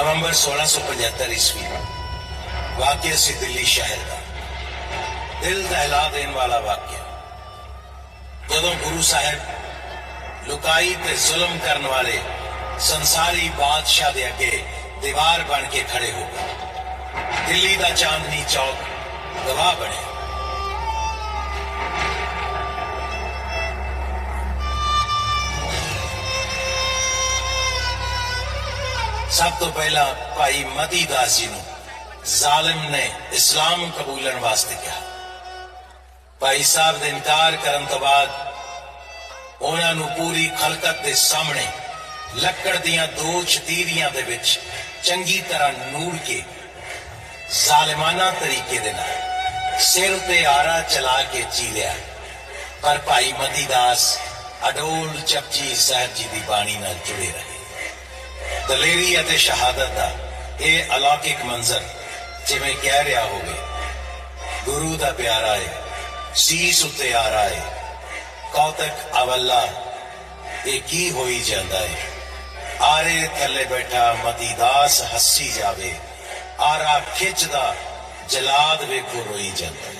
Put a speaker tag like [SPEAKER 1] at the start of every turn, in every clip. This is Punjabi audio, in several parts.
[SPEAKER 1] ਨਵੰਬਰ 1675 ਈਸਵੀ ਵਾਕਿਆ ਸੀ ਦਿੱਲੀ ਸ਼ਹਿਰ ਦਾ ਦਿਲ ਦਹਿਲਾ ਦੇਣ ਵਾਲਾ ਵਾਕਿਆ ਜਦੋਂ ਗੁਰੂ ਸਾਹਿਬ ਲੁਕਾਈ ਤੇ ਜ਼ੁਲਮ ਕਰਨ ਵਾਲੇ ਸੰਸਾਰੀ ਬਾਦਸ਼ਾਹ ਦੇ ਅੱਗੇ ਦੀਵਾਰ ਬਣ ਕੇ ਖੜੇ ਹੋ ਗਏ ਦਿੱਲੀ ਦਾ ਚਾਂਦਨੀ ਚੌਕ ਗਵਾਹ ਬਣਿਆ ਸਭ ਤੋਂ ਪਹਿਲਾਂ ਭਾਈ ਮਤੀ ਦਾਸ ਜੀ ਨੂੰ ਜ਼ਾਲਿਮ ਨੇ ਇਸਲਾਮ ਕਬੂਲਣ ਵਾਸਤੇ ਕਿਹਾ। ਭਾਈ ਸਾਹਿਬ ਦੇ ਇਨਕਾਰ ਕਰਨ ਤੋਂ ਬਾਅਦ ਉਹਨਾਂ ਨੂੰ ਪੂਰੀ ਖਲਕਤ ਦੇ ਸਾਹਮਣੇ ਲੱਕੜ ਦੀਆਂ ਦੋ ਛਤੀਰੀਆਂ ਦੇ ਵਿੱਚ ਚੰਗੀ ਤਰ੍ਹਾਂ ਨੂਰ ਕੇ ਜ਼ਾਲਿਮਾਨਾ ਤਰੀਕੇ ਦੇ ਨਾਲ ਸਿਰ ਤੇ ਆਰਾ ਚਲਾ ਕੇ ਚੀਰਿਆ ਪਰ ਭਾਈ ਮਤੀ ਦਾਸ ਅਡੋਲ ਜਪਜੀ ਸਾਹਿਬ ਜੀ ਦੀ ਬਾਣੀ ਨਾਲ ਜੁੜੇ ਰਹੇ। ਦਲੇਰੀ ਅਤੇ ਸ਼ਹਾਦਤ ਦਾ ਇਹ ਅਲੌਕਿਕ ਮੰਜ਼ਰ, ਜਿਵੇਂ ਕਹਿ ਰਿਹਾ ਹੋਵੇ। ਗੁਰੂ ਦਾ ਪਿਆਰਾ ਏ, ਸੀਸ ਉੱਤੇ ਆ ਰਹਾ ਏ। ਕੌਤਕ ਅਵੱਲਾ, ਇਹ ਕੀ ਹੋਈ ਜਾਂਦਾ ਏ? ਆਰੇ ਥੱਲੇ ਬੈਠਾ ਮਤੀਦਾਸ ਹੱਸੀ ਜਾਵੇ, ਆਰਾ ਖਿੱਚਦਾ, ਜਲਾਦ ਵੇਖੋ ਰੋਈ ਜਾਂਦਾ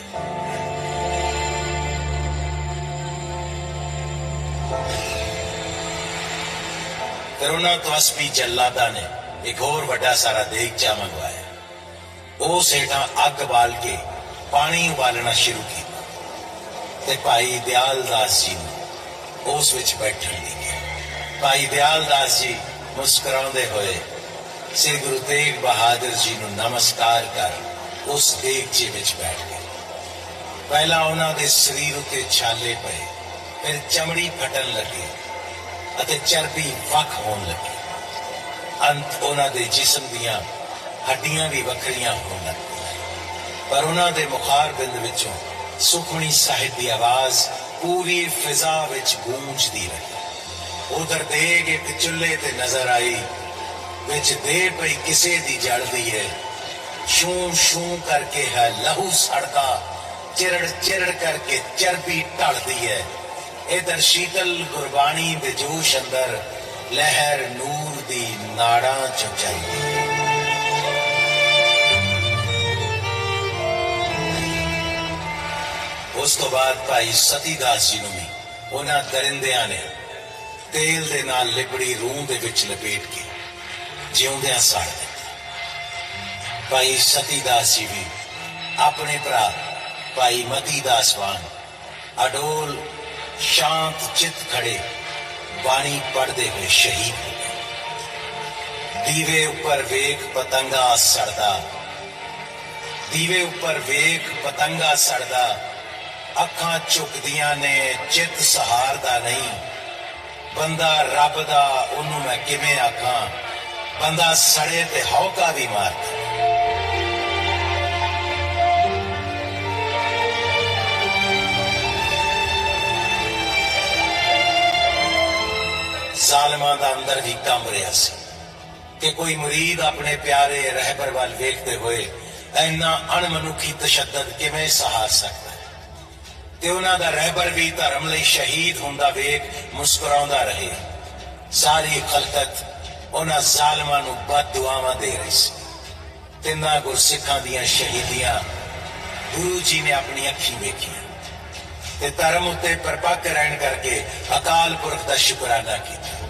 [SPEAKER 1] ਕਰੋਨਾ ਤੋਂ ਅਸਪੀ ਜੱਲਾਦਾ ਨੇ ਇੱਕ ਹੋਰ ਵੱਡਾ ਸਾਰਾ ਦੇਗਚਾ ਮੰਗਵਾਇਆ। ਉਸ ਹੇਠਾਂ ਅੱਗ ਬਾਲ ਕੇ ਪਾਣੀ ਉਬਾਲਣਾ ਸ਼ੁਰੂ ਕੀਤਾ। ਤੇ ਭਾਈ ਦਿਆਲ ਦਾਸ ਜੀ ਨੂੰ ਉਸ ਵਿੱਚ ਬੈਠਣ ਲਈ ਭਾਈ ਦਿਆਲ ਦਾਸ ਜੀ ਮੁਸਕਰਾਉਂਦੇ ਹੋਏ ਸ੍ਰੀ ਗੁਰੂ ਤੇਗ ਬਹਾਦਰ ਜੀ ਨੂੰ ਨਮਸਕਾਰ ਕਰ ਉਸ ਦੇਗਚੇ ਵਿੱਚ ਬੈਠ ਗਏ। ਪਹਿਲਾਂ ਉਹਨਾਂ ਦੇ ਸਰੀਰ ਉੱਤੇ ਛਾਲੇ ਪਏ, ਫਿਰ ਚਮੜੀ ਫਟਣ ਲੱਗੀ। ਅਤੇ ਚਰਬੀ ਵੱਖ ਹੋਣ ਲੱਗੀ। ਅੰਤ ਉਹਨਾਂ ਦੇ ਜਿਸਮ ਦੀਆਂ ਹੱਡੀਆਂ ਵੀ ਵੱਖਰੀਆਂ ਹੋਣ ਲੱਗੀਆਂ ਪਰ ਉਹਨਾਂ ਦੇ ਮੁਖਾਰ ਵਿੱਚੋਂ ਸੁਖਮਣੀ ਸਾਹਿਬ ਦੀ ਆਵਾਜ਼ ਪੂਰੀ ਫਿਜ਼ਾ ਵਿੱਚ ਗੂੰਜਦੀ ਰਹੀ। ਉਧਰ ਦੇਗ ਇੱਕ ਚੁੱਲ੍ਹੇ ਤੇ ਨਜ਼ਰ ਆਈ, ਵਿੱਚ ਦੇ ਪਈ ਕਿਸੇ ਦੀ ਜਲਦੀ ਹੈ ਸ਼ੂ ਸ਼ੂ ਕਰਕੇ ਹੈ ਲਹੂ ਸੜਕਾ, ਚਿਰੜ ਚਿਰੜ ਕਰਕੇ ਚਰਬੀ ਢਲਦੀ ਹੈ ਇਧਰ ਸ਼ੀਤਲ ਗੁਰਬਾਣੀ ਦੇ ਜੋਸ਼ ਅੰਦਰ ਲਹਿਰ ਨੂਰ ਦੀ ਨਾੜਾਂ ਚ ਚੱਲਦੀ ਉਸ ਤੋਂ ਬਾਅਦ ਭਾਈ ਸਤੀਦਾਸ ਜੀ ਨੂੰ ਵੀ ਉਹਨਾਂ ਦਰਿੰਦਿਆਂ ਨੇ ਤੇਲ ਦੇ ਨਾਲ ਲਿਬੜੀ ਰੂਹ ਦੇ ਵਿੱਚ ਲਪੇਟ ਕੇ ਜਿਉਂਦਿਆਂ ਸਾੜ ਦਿੱਤਾ। ਭਾਈ ਸਤੀਦਾਸ ਜੀ ਵੀ ਆਪਣੇ ਭਰਾ ਭਾਈ ਮਤੀ ਦਾਸ ਵਾਂਗ ਅਡੋਲ ਸ਼ਾਂਤ ਚਿੱਤ ਖੜੇ, ਬਾਣੀ ਪੜਦੇ ਹੋਏ ਸ਼ਹੀਦ ਹੋ ਗਏ। ਦੀਵੇ ਉੱਪਰ ਵੇਖ ਪਤੰਗਾ ਸੜਦਾ, ਦੀਵੇ ਉੱਪਰ ਵੇਖ ਪਤੰਗਾ ਸੜਦਾ, ਅੱਖਾਂ ਝੁਕਦੀਆਂ ਨੇ, ਚਿੱਤ ਸਹਾਰਦਾ ਨਹੀਂ। ਬੰਦਾ ਰੱਬ ਦਾ, ਉਹਨੂੰ ਮੈਂ ਕਿਵੇਂ ਆਖਾਂ? ਬੰਦਾ ਸੜੇ ਤੇ ਹੌਕਾ ਵੀ ਮਾਰਦਾ। ਜ਼ਾਲਮਾਂ ਦਾ ਅੰਦਰ ਵੀ ਕੰਬ ਰਿਹਾ ਸੀ ਕਿ ਕੋਈ ਮੁਰੀਦ ਆਪਣੇ ਪਿਆਰੇ ਰਹਿਬਰ ਵੱਲ ਵੇਖਦੇ ਹੋਏ ਇੰਨਾ ਅਣਮਨੁੱਖੀ ਤਸ਼ੱਦਦ ਕਿਵੇਂ ਸਹਾਰ ਸਕਦਾ ਤੇ ਉਹਨਾਂ ਦਾ ਰਹਿਬਰ ਵੀ ਧਰਮ ਲਈ ਸ਼ਹੀਦ ਹੁੰਦਾ ਵੇਖ ਮੁਸਕਰਾਉਂਦਾ ਰਹੇ। ਸਾਰੀ ਖਲਕਤ ਉਹਨਾਂ ਜ਼ਾਲਮਾਂ ਨੂੰ ਬਦ ਦੁਆਵਾਂ ਦੇ ਰਹੀ ਸੀ। ਤਿੰਨਾਂ ਗੁਰਸਿੱਖਾਂ ਦੀਆਂ ਸ਼ਹੀਦੀਆਂ ਗੁਰੂ ਜੀ ਨੇ ਆਪਣੀ ਅੱਖੀਂ ਵੇਖੀਆਂ। ਤੇ ਧਰਮ ਉੱਤੇ ਪਰਪੱਕ ਰਹਿਣ ਕਰਕੇ ਅਕਾਲ ਪੁਰਖ ਦਾ ਸ਼ੁਕਰਾਨਾ ਕੀਤਾ।